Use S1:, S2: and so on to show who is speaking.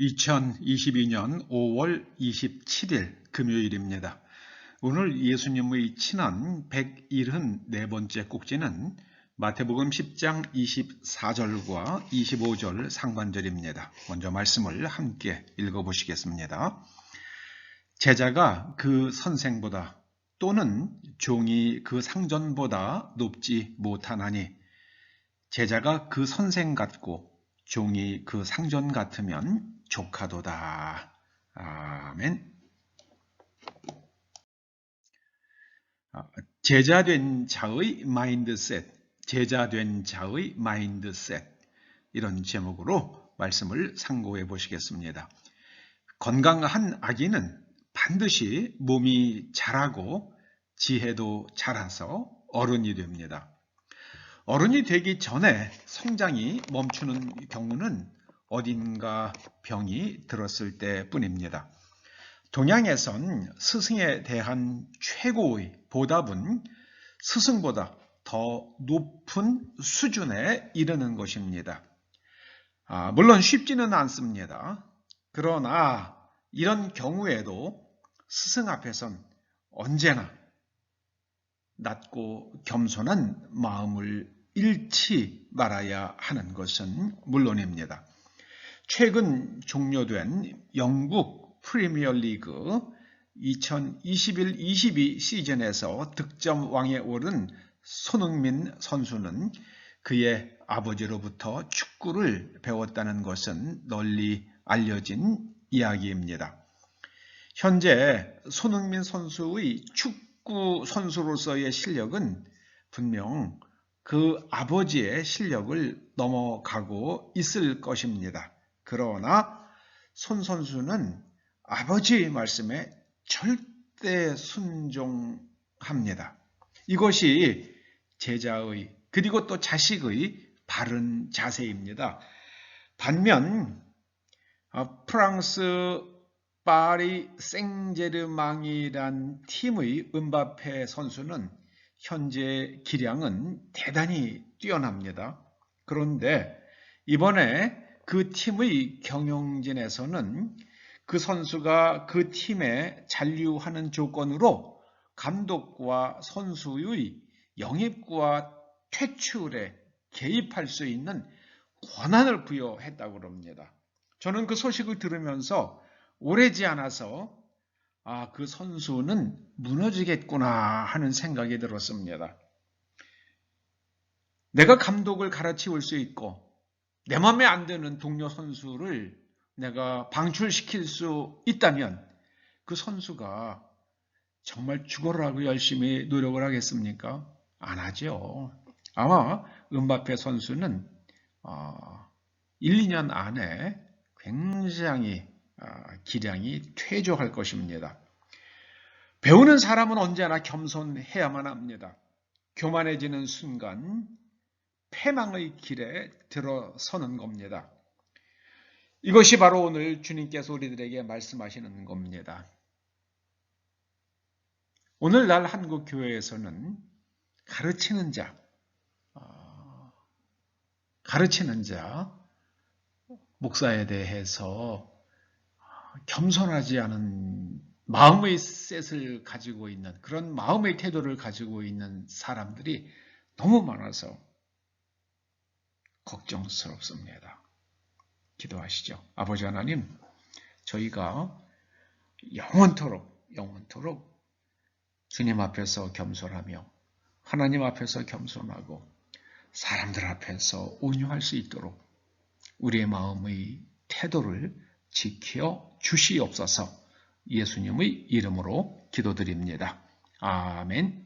S1: 2022년 5월 27일 금요일입니다. 오늘 예수님의 친한 174번째 꼭지는 마태복음 10장 24절과 25절 상반절입니다. 먼저 말씀을 함께 읽어보시겠습니다. 제자가 그 선생보다 또는 종이 그 상전보다 높지 못하나니 제자가 그 선생 같고 종이 그 상전 같으면 조카도다. 아멘. 제자된 자의 마인드셋, 제자된 자의 마인드셋 이런 제목으로 말씀을 상고해 보시겠습니다. 건강한 아기는 반드시 몸이 자라고 지혜도 자라서 어른이 됩니다. 어른이 되기 전에 성장이 멈추는 경우는 어딘가 병이 들었을 때 뿐입니다. 동양에선 스승에 대한 최고의 보답은 스승보다 더 높은 수준에 이르는 것입니다. 아, 물론 쉽지는 않습니다. 그러나 이런 경우에도 스승 앞에선 언제나 낮고 겸손한 마음을 잃지 말아야 하는 것은 물론입니다. 최근 종료된 영국 프리미어리그 2021-22 시즌에서 득점왕에 오른 손흥민 선수는 그의 아버지로부터 축구를 배웠다는 것은 널리 알려진 이야기입니다. 현재 손흥민 선수의 축구 선수로서의 실력은 분명 그 아버지의 실력을 넘어가고 있을 것입니다. 그러나 손 선수는 아버지의 말씀에 절대 순종합니다. 이것이 제자의 그리고 또 자식의 바른 자세입니다. 반면 어, 프랑스 파리 생제르망이란 팀의 은바페 선수는 현재 기량은 대단히 뛰어납니다. 그런데 이번에 그 팀의 경영진에서는 그 선수가 그 팀에 잔류하는 조건으로 감독과 선수의 영입과 퇴출에 개입할 수 있는 권한을 부여했다고 합니다. 저는 그 소식을 들으면서 오래지 않아서 아, 그 선수는 무너지겠구나 하는 생각이 들었습니다. 내가 감독을 갈아치울 수 있고 내 마음에 안 드는 동료 선수를 내가 방출시킬 수 있다면 그 선수가 정말 죽어라고 열심히 노력을 하겠습니까? 안 하죠. 아마 은바페 선수는 1, 2년 안에 굉장히 기량이 퇴조할 것입니다. 배우는 사람은 언제나 겸손해야만 합니다. 교만해지는 순간 패망의 길에 들어서는 겁니다. 이것이 바로 오늘 주님께서 우리들에게 말씀하시는 겁니다. 오늘날 한국 교회에서는 가르치는 자, 어, 가르치는 자, 목사에 대해서 겸손하지 않은 마음의 셋을 가지고 있는 그런 마음의 태도를 가지고 있는 사람들이 너무 많아서 걱정스럽습니다. 기도하시죠. 아버지 하나님, 저희가 영원토록, 영원토록 주님 앞에서 겸손하며 하나님 앞에서 겸손하고 사람들 앞에서 온유할 수 있도록 우리의 마음의 태도를 지켜 주시옵소서 예수님의 이름으로 기도드립니다. 아멘.